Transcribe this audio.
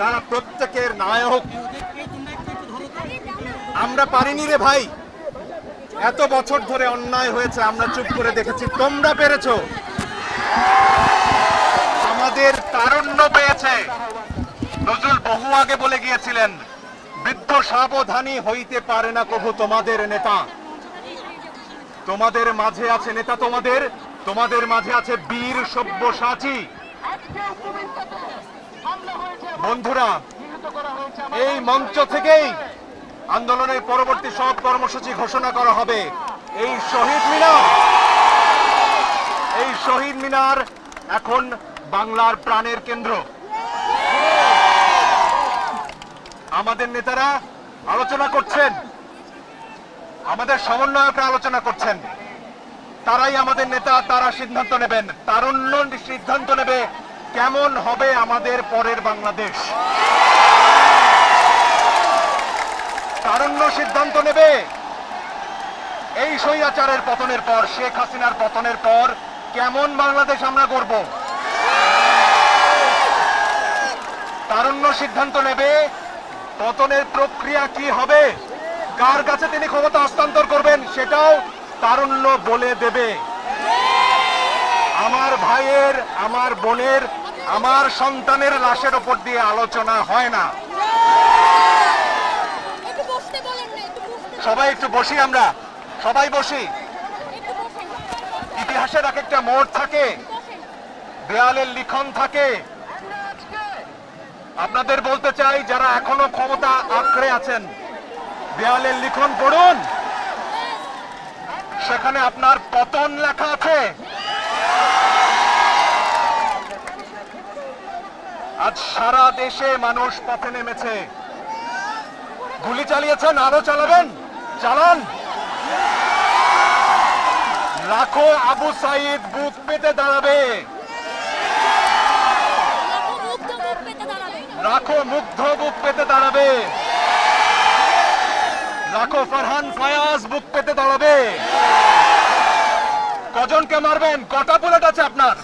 তারা প্রত্যেকের নায়ক। আমরা পারিনি রে ভাই। এত বছর ধরে অন্যায় হয়েছে, আমরা চুপ করে দেখেছি। তোমরা পেরেছ। আমাদের তারুণ্য পেয়েছে। নজরুল বহু আগে বলে গিয়েছিলেন, বৃদ্ধ সাবধানী হইতে পারে না কভু তোমাদের নেতা। তোমাদের মাঝে আছে নেতা তোমাদের তোমাদের মাঝে আছে বীর সব্যসাচী। বন্ধুরা এই মঞ্চ থেকেই আন্দোলনের পরবর্তী সব কর্মসূচি ঘোষণা করা হবে। এই শহীদ মিনার এই শহীদ মিনার এখন বাংলার প্রাণের কেন্দ্র। আমাদের নেতারা আলোচনা করছেন আমাদের সমন্বয়করা আলোচনা করছেন। তারাই আমাদের নেতা তারা সিদ্ধান্ত নেবেন তারুণ্য সিদ্ধান্ত নেবে কেমন হবে আমাদের পরের বাংলাদেশ? তারুণ্য সিদ্ধান্ত নেবে। এই স্বৈরাচারের পতনের পর, শেখ হাসিনার পতনের পর কেমন বাংলাদেশ আমরা গড়ব? তারুণ্য সিদ্ধান্ত নেবে, পতনের প্রক্রিয়া কি হবে, কার কাছে তিনি ক্ষমতা হস্তান্তর করবেন সেটাও তারুণ্য বলে দেবে। আমার ভাইয়ের, আমার বোনের আমার সন্তানের লাশের ওপর দিয়ে আলোচনা হয় না। সবাই একটু বসি আমরা। সবাই বসি। ইতিহাসের এক একটা মোড় থাকে। দেয়ালের লিখন থাকে। আপনাদের বলতে চাই যারা এখনও ক্ষমতা আঁকড়ে আছেন দেয়ালের লিখন পড়ুন। সেখানে আপনার পতন লেখা আছে। আজ সারা দেশে মানুষ পথে নেমেছে। গুলি চালিয়েছেন, আরও চালাবেন। চালান। লাখো আবু সাইদ, বুক পেতে দাঁড়াবে। লাখো মুগ্ধ, বুক পেতে দাঁড়াবে। লাখো ফারহান ফায়াজ, বুক পেতে দাঁড়াবে। কজনকে মারবেন? কটা বুলেট আছে আপনার?